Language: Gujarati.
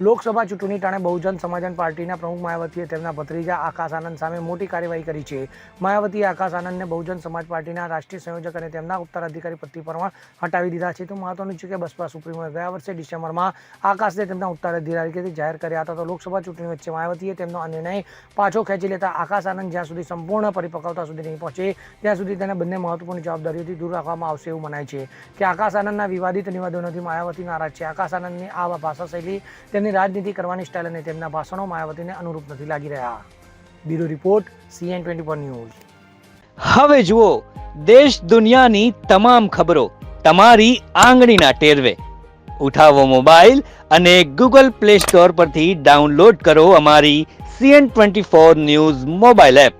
લોકસભા ચૂંટણી ટાણે બહુજન સમાજન પાર્ટીના પ્રમુખ માયાવતીએ તેમના ભત્રીજા આકાશ આનંદ સામે મોટી કાર્યવાહી કરી છે. માયાવતીએ આકાશ આનંદને બહુજન સમાજ પાર્ટીના રાષ્ટ્રીય સંયોજક અને તેમના ઉત્તરાધિકારી પદથી પણ હટાવી દીધા છે. તો મહત્વનું છે કે બસપા સુપ્રીમોએ ગયા વર્ષે ડિસેમ્બરમાં આકાશને તેમના ઉત્તરાધિકારી જાહેર કર્યા હતા તો લોકસભા ચૂંટણી વચ્ચે માયાવતીએ તેમનો આ નિર્ણય પાછો ખેંચી લેતા આકાશ આનંદ જ્યાં સુધી સંપૂર્ણ પરિપક્વતા સુધી નહીં પહોંચે, ત્યાં સુધી તેને બંને મહત્વપૂર્ણ જવાબદારીઓથી દૂર રાખવામાં આવશે એવું મનાય છે. કે આકાશ આનંદના વિવાદિત નિવેદનોથી માયાવતી નારાજ છે. આકાશ આનંદની આ ભાષા શૈલી તેમની રાજનીતિ કરવાની સ્ટાઇલ અને તેમના ભાષણો માયાવતીને અનુરૂપ નથી લાગી રહ્યા. Bureau report CN twenty news. હવે જુઓ, દેશ દુનિયાની તમામ ખબરો તમારી આંગળીના ટેરવે. ઉઠાવો મોબાઈલ અને ગૂગલ પ્લે સ્ટોર પરથી ડાઉનલોડ કરો અમારી CN twenty four news mobile app.